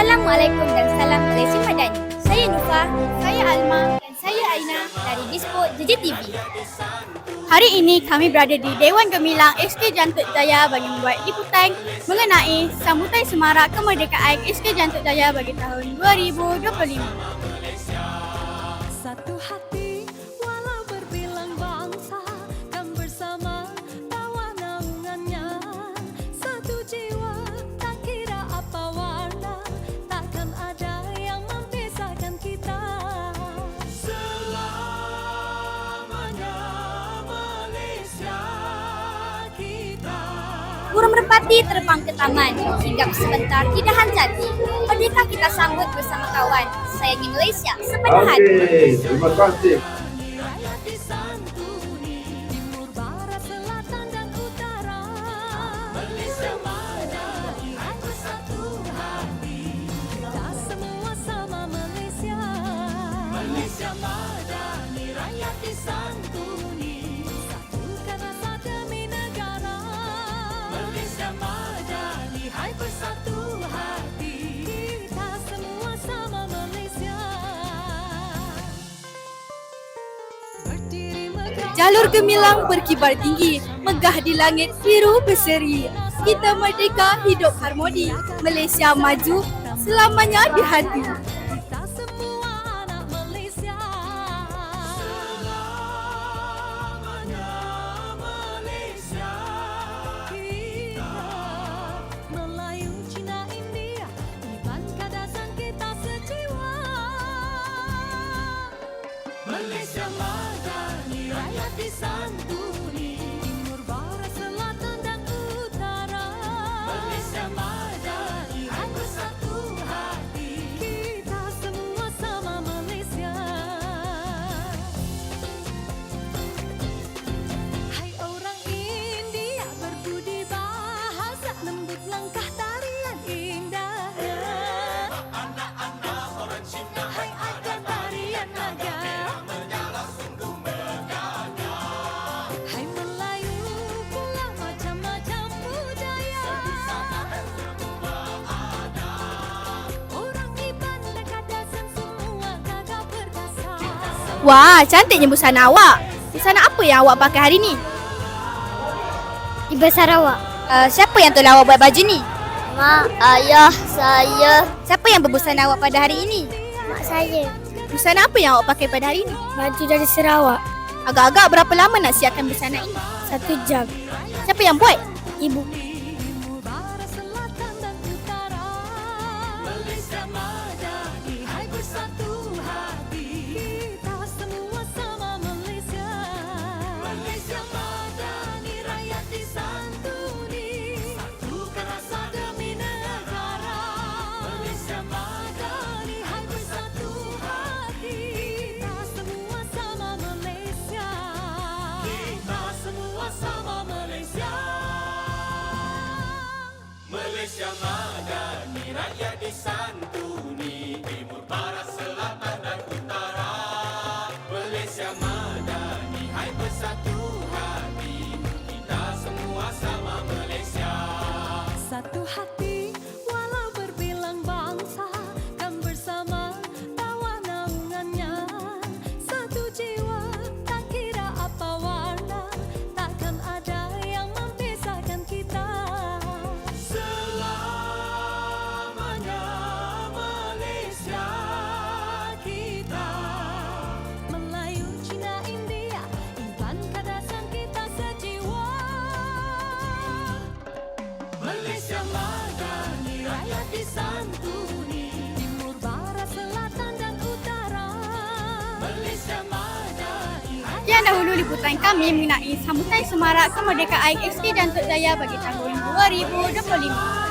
Assalamualaikum dan salam Malaysia Madani. Saya Nufa, saya Alma dan saya Aina dari Dispo JJTV. Hari ini kami berada di Dewan Gemilang SK Jantut Jaya bagi membuat liputan mengenai sambutan semarak kemerdekaan SK Jantut Jaya bagi tahun 2025. Satu hati Burung merpati terbang ke taman, hinggap sebentar dahan jati. Merdeka kita sambut bersama kawan. Sayangi Malaysia sepenuh hati. Terima kasih. Jalur gemilang berkibar tinggi, megah di langit biru berseri. Kita merdeka, hidup harmoni. Malaysia maju, selamanya di hati. Malaysia Wah, cantiknya busana awak. Busana apa yang awak pakai hari ni? Ibu Sarawak. Uh, siapa yang tolong awak buat baju ni? Mak, ayah, saya, Siapa yang berbusana awak pada hari ini? mak saya. Busana apa yang awak pakai pada hari ini? Baju dari Sarawak. Agak-agak berapa lama nak siapkan busana ini? Satu jam. Siapa yang buat? Ibu. Satu hati walau Sekian dahulu liputan kami mengenai sambutan semarak kemerdekaan SK Jantuk Jaya bagi tahun 2025.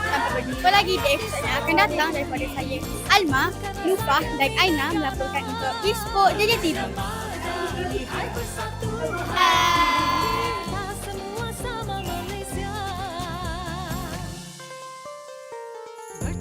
Sampai berjumpa lagi di episod yang akan datang daripada saya, Alma, Lufah dan Aina melaporkan untuk Bispo JJTV.